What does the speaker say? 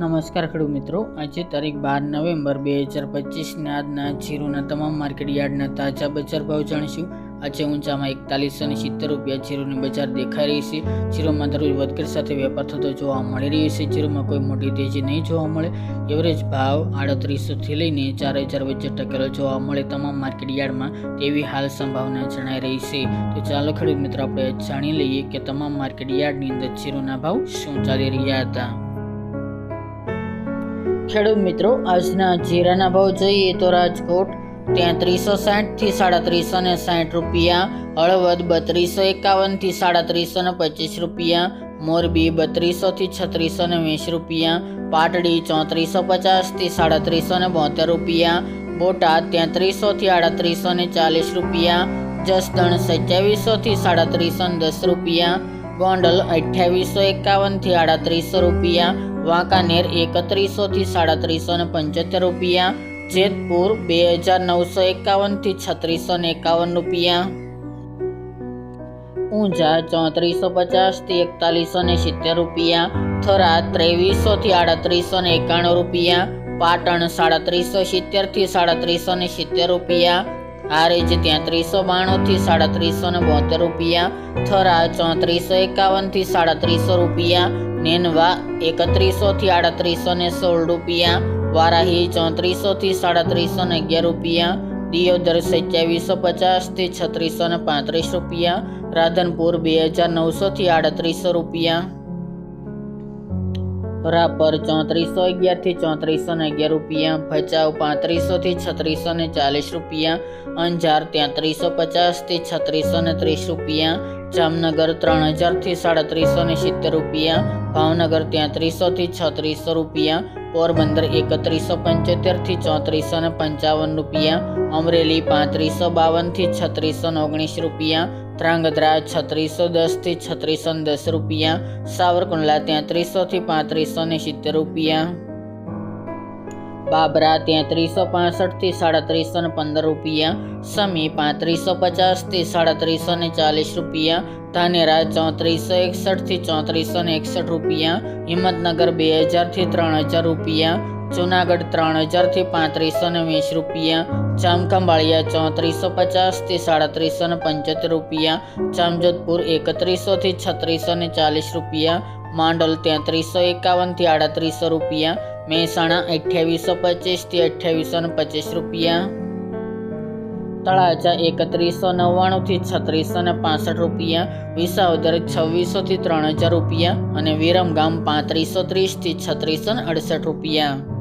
નમસ્કાર ખેડૂત મિત્રો. આજે તારીખ બાર નવેમ્બર બે હજાર પચીસના આજના જીરુના તમામ માર્કેટ યાર્ડના તાજા બજાર ભાવ જાણીશું. આજે ઊંચામાં એકતાલીસ અને સિત્તેર રૂપિયા જીરુની બજાર દેખાઈ રહી છે. જીરોમાં દરરોજ વધઘટ સાથે વેપાર થતો જોવા મળી રહ્યો છે. જીરોમાં કોઈ મોટી તેજી નહીં જોવા મળે. એવરેજ ભાવ આડત્રીસોથી લઈને ચાર હજાર વચ્ચે ટકેલો જોવા મળે તમામ માર્કેટ યાર્ડમાં તેવી હાલ સંભાવના જણાઈ રહી છે. તો ચાલો ખેડૂત મિત્રો, આપણે જાણી લઈએ કે તમામ માર્કેટ યાર્ડની અંદર જીરુના ભાવ શું ચાલી રહ્યા હતા. ખેડૂત મિત્રો, આજના જીરાના ભાવ જોઈએ તો રાજકોટ ત્રીસો સાઠથી સાડત્રીસો ને સાઠ રૂપિયા, હળવદ બત્રીસો એકાવનથી સાડત્રીસો ને પચીસ રૂપિયા, મોરબી બત્રીસો થી છત્રીસો ને વીસ રૂપિયા, પાટડી ચોત્રીસો પચાસથી સાડત્રીસો ને બોતેર રૂપિયા, બોટાદ તેત્રીસો થી આડત્રીસો ને ચાલીસ રૂપિયા, જસદણ સત્યાવીસો થી સાડત્રીસો ને દસ રૂપિયા ગોંડલ અઠ્યાવીસો એકાવનથી આડત્રીસો રૂપિયા, વાંકાનેર એકત્રીસો થી સાડત્રીસો ને પંચોતેર રૂપિયા, જેતપુર બે હજાર નવસો એકાવનથી છત્રીસો ને એકાવન રૂપિયા. ઊંઝા ચોત્રીસો પચાસથી એકતાલીસો ને સિત્તેર રૂપિયા, થરા ત્રેવીસો થી આડત્રીસો ને એકાણું રૂપિયા, પાટણ સાડત્રીસો સિત્તેરથી સાડત્રીસો ને સિત્તેર રૂપિયા હારેજ તેત્રીસો બાણું થી સાડત્રીસો ને બોતેર રૂપિયા. થરા ચોત્રીસો એકાવનથી સાડત્રીસો રૂપિયા. નેનવા એકત્રીસો થી આડત્રીસો ને સોળ રૂપિયા. વારાહી ચોત્રીસો થી સાડત્રીસો ને અગિયાર રૂપિયા. દિયોદર સત્યાવીસો પચાસથી છત્રીસો ને પાંત્રીસ રૂપિયા. રાધનપુર બે હજાર નવસો થી આડત્રીસો રૂપિયા. રાપર ચોત્રીસો અગિયારથી ચોત્રીસો ને અગિયાર રૂપિયા, ભચાઉ પાંત્રીસોથી છત્રીસો ને ચાલીસ રૂપિયા, અંજાર તેત્રીસો પચાસથી છત્રીસો ને ત્રીસ રૂપિયા, જામનગર ત્રણ હજારથી સાડત્રીસો ને સિત્તેર રૂપિયા, ભાવનગર તેત્રીસો થી છત્રીસો રૂપિયા, પોરબંદર એકત્રીસો પંચોતેરથી ચોત્રીસો ને પંચાવન રૂપિયા, અમરેલી પાંત્રીસો બાવનથી છત્રીસો ઓગણીસ રૂપિયા ધ્રાંગધ્રા છત્રીસો દસથી છત્રીસો દસ રૂપિયા, સાવરકુંડલા ત્યાં થી પાંત્રીસો ને સિત્તેર રૂપિયા. બાબરા તેત્રીસો પાસઠથી સાડત્રીસો ને પંદર રૂપિયા. સમી પાંત્રીસો પચાસથી સાડત્રીસો ને ચાલીસ રૂપિયા. ધાનેરા ચોત્રીસો એકસઠથી ચોત્રીસો ને એકસઠ રૂપિયા. હિંમતનગર બે હજારથી ત્રણ હજાર રૂપિયા. જુનાગઢ ત્રણ હજારથી પાંત્રીસો ને વીસ રૂપિયા ચામખંભાળિયા ચોત્રીસો પચાસથી સાડત્રીસો ને પંચોતેર રૂપિયા, જામજોધપુર એકત્રીસો થી છત્રીસો ને ચાલીસ રૂપિયા, માંડલ તેત્રીસો એકાવનથી આડત્રીસો રૂપિયા, મહેસાણા અઠ્યાવીસો પચીસથી અઠ્યાવીસો ને પચીસ રૂપિયા. તળાજા એકત્રીસો નવ્વાણું થી છત્રીસો ને પાસઠ રૂપિયા, વિસાવદર છવ્વીસો થી ત્રણ હજાર રૂપિયા અને વિરમગામ પાંત્રીસો ત્રીસથી છત્રીસો ને અડસઠ રૂપિયા.